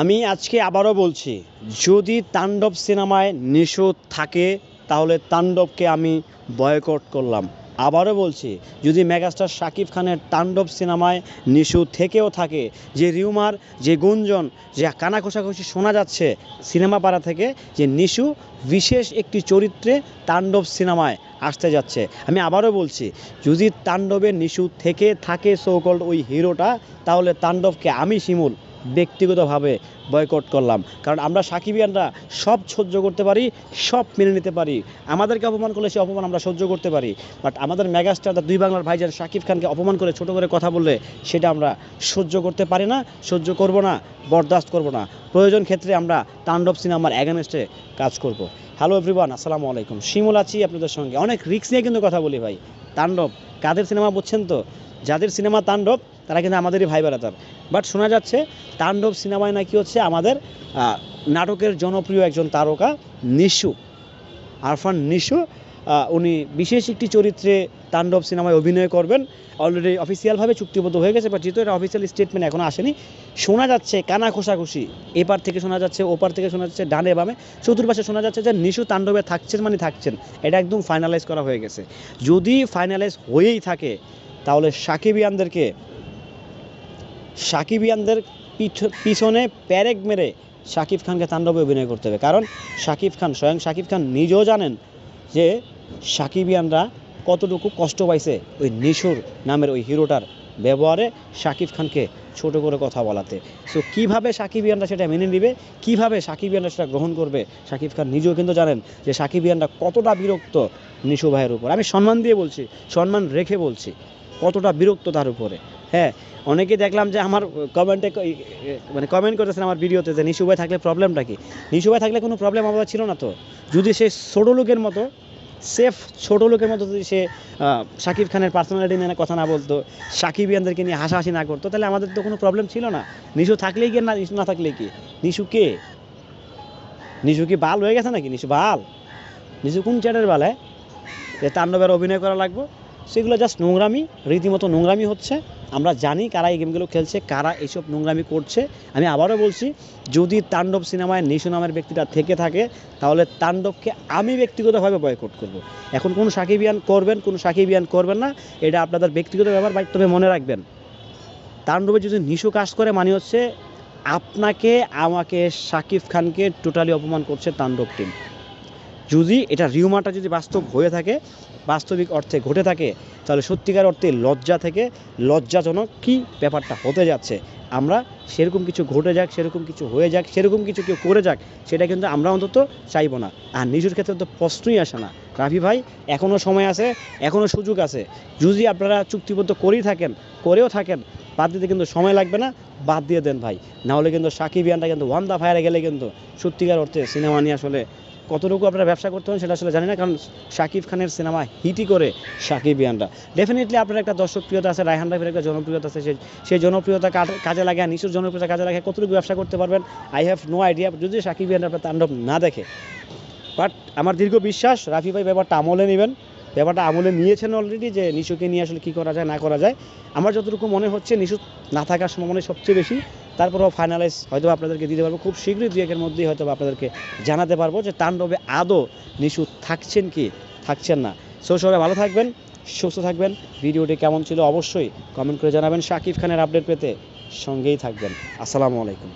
আমি আজকে আবারও বলছি, যদি তাণ্ডব সিনেমায় নিষেধ থাকে, তাহলে তাণ্ডবকে আমি বয়কট করলাম। আবারও বলছি, যদি মেগাস্টার শাকিব খানের তাণ্ডব সিনেমায় নিশু থেকেও থাকে, যে রিউমার, যে গুঞ্জন, যে কানা ঘষাঘষি শোনা যাচ্ছে সিনেমা পাড়া থেকে, যে নিশু বিশেষ একটি চরিত্রে তাণ্ডব সিনেমায় আসতে যাচ্ছে। আমি আবারও বলছি, যদি তাণ্ডবের নিশু থেকে থাকে সৌকল্ড ওই হিরোটা, তাহলে তাণ্ডবকে আমি শিমুল ব্যক্তিগতভাবে বয়কট করলাম। কারণ আমরা সাকিবিয়ানরা সব সহ্য করতে পারি, সব মেনে নিতে পারি। আমাদেরকে অপমান করলে সে অপমান আমরা সহ্য করতে পারি। বাট আমাদের মেগাস্টার দুই বাংলার ভাইজান শাকিব খানকে অপমান করে ছোট করে কথা বললে সেটা আমরা সহ্য করতে পারি না, সহ্য করব না, বরদাস্ত করব না। প্রয়োজন ক্ষেত্রে আমরা তাণ্ডব সিনেমার অ্যাগেনস্টে কাজ করব। হ্যালো এভরিওয়ান আসসালামু আলাইকুম। শিমুল আছি আপনাদের সঙ্গে। অনেক রিক্স নিয়ে কিন্তু কথা বলি ভাই। তাণ্ডব, কাদের সিনেমা বুঝছেন তো? যাদের সিনেমা তাণ্ডব, তারা কিন্তু আমাদেরই ভাই বেড়াতার বাট শোনা যাচ্ছে তাণ্ডব সিনেমায় নাকি হচ্ছে আমাদের নাটকের জনপ্রিয় একজন তারকা নিশু, আরফান নিশু উনি বিশেষ একটি চরিত্রে তাণ্ডব সিনেমায় অভিনয় করবেন। অলরেডি অফিসিয়ালভাবে চুক্তিবদ্ধ হয়ে গেছে বাট যেহেতু এটা অফিসিয়াল স্টেটমেন্ট এখনও আসেনি, শোনা যাচ্ছে কানা খোসাখুশি এপার থেকে শোনা যাচ্ছে, ওপার থেকে শোনা যাচ্ছে, ডানে বামে। চতুর্পাশে শোনা যাচ্ছে যে নিশু তাণ্ডবে থাকছেন মানে থাকছেন, এটা একদম ফাইনালাইজ করা হয়ে গেছে। যদি ফাইনালাইজ হয়েই থাকে, তাহলে সাকিবিয়ানদেরকে সাকিবিয়ানদের পিছ- পিছনে প্যারেক মেরে শাকিব খানকে তাণ্ডবে অভিনয় করতে হবে। কারণ শাকিব খান, স্বয়ং শাকিব খান নিজেও জানেন যে সাকিব সাকিবিয়ানরা কতটুকু কষ্ট পাইছে ওই নিশুর নামের ওই হিরোটার ব্যবহারে শাকিব খানকে ছোট করে কথা বলাতে। সো কীভাবে সাকিবিয়ানরা সেটা মেনে নেবে, কীভাবে সাকিবিয়ানরা সেটা গ্রহণ করবে শাকিব খান নিজেও কিন্তু জানেন যে সাকিবিয়ানরা কতটা বিরক্ত নিশু ভাইয়ের উপর। আমি সম্মান দিয়ে বলছি, সম্মান রেখে বলছি, কতটা বিরক্ত তার উপরে। হ্যাঁ অনেকে দেখলাম যে আমার কমেন্টে মানে কমেন্ট করেছেন আমার ভিডিওতে যে নিশু ভাই থাকলে প্রবলেমটা কি? নিশু ভাই থাকলে কোনো প্রবলেম আমাদের ছিল না তো। যদি সে ছোটো লোকের মতো সেফ ছোটো লোকের মতো যদি সে শাকিব খানের পার্সোনালিটি নিয়ে কথা না বলতো সাকিবিয়ানদেরকে নিয়ে হাসাহাসি না করতো, তাহলে আমাদের তো কোনো প্রবলেম ছিল না। নিশু থাকলেই কি না নিশু না থাকলেই কি? নিশু কে? নিশু কি বাল হয়ে গেছে নাকি? নিশু বাল? নিশু কোন চ্যাটের বাল হ্যাঁ? তাণ্ডবের অভিনয় করা লাগবে? সেগুলো জাস্ট নোংরামি, রীতিমতো নোংরামি হচ্ছে। আমরা জানি কারা এই গেমগুলো খেলছে, কারা এইসব নোংরামি করছে। আমি আবারও বলছি, যদি তাণ্ডব সিনেমায় নিশু নামের ব্যক্তিটা থেকে থাকে, তাহলে তাণ্ডবকে আমি ব্যক্তিগতভাবে বয়কট করব। এখন কোন সাকিবিয়ান করবেন, কোন সাকিবিয়ান করবেন না, এটা আপনাদের ব্যক্তিগত ব্যাপার বাই তবে মনে রাখবেন। তাণ্ডবে যদি নিশু কাজ করে মানে হচ্ছে আপনাকে, আমাকে শাকিব খানকে টোটালি অপমান করছে তাণ্ডব টিম যদি এটা রিউমারটা যদি বাস্তব হয়ে থাকে, বাস্তবিক অর্থে ঘটে থাকে, তাহলে সত্যিকার অর্থে লজ্জা থেকে লজ্জাজনক কি ব্যাপারটা হতে যাচ্ছে? আমরা সেরকম কিছু ঘটে যাক, সেরকম কিছু হয়ে যাক, সেরকম কিছু কেউ করে যাক, সেটা কিন্তু আমরা অন্তত চাইব না। আর নিজের ক্ষেত্রে তো প্রশ্নই আসে না। রাফি ভাই এখনও সময় আছে এখনও সুযোগ আছে। যদি আপনারা চুক্তিবদ্ধ করেই থাকেন, করেও থাকেন, বাদ দিতে কিন্তু সময় লাগবে না, বাদ দিয়ে দেন ভাই। নাহলে কিন্তু সাকিব ইয়ানটা কিন্তু ওয়ান দা ফায়ারে গেলে কিন্তু সত্যিকার অর্থে সিনেমা নিয়ে আসলে কতটুকু আপনারা ব্যবসা করতে হন সেটা আসলে জানি না, কারণ শাকিব খানের সিনেমা হিটই করে শাকিব ইয়ানরা ডেফিনেটলি আপনার একটা দর্শকপ্রিয়তা আছে, রায়হান রাফির একটা জনপ্রিয়তা আছে সেই জনপ্রিয়তা কাজ- লাগে নিশুর জনপ্রিয়তা কাজে লাগে, কতটুকু ব্যবসা করতে পারবেন আই হ্যাভ নো আইডিয়া যদি শাকিব ইয়ান আপনার তাণ্ডব না দেখে। বাট আমার দীর্ঘ বিশ্বাস, রাফি ভাই ব্যাপারটা আমলে নেবেন, ব্যাপারটা আমলে নিয়েছেন অলরেডি যে নিশুকে নিয়ে আসলে কী করা যায়, না করা যায়। আমার যতটুকু মনে হচ্ছে নিশু না থাকার সম্ভাবনা সবচেয়ে বেশি। তারপরেও ফাইনালাইজ হয়তো আপনাদেরকে দিতে পারব। খুব শীঘ্রই দু একের মধ্যেই হয়তো আপনাদেরকে জানাতে পারব যে তাণ্ডবে আদৌ নিশু থাকছেন কি, থাকছেন না। সো সবাই ভালো থাকবেন, সুস্থ থাকবেন। ভিডিওটি কেমন ছিল অবশ্যই কমেন্ট করে জানাবেন। শাকিব খানের আপডেট পেতে সঙ্গেই থাকবেন। আসসালামু আলাইকুম।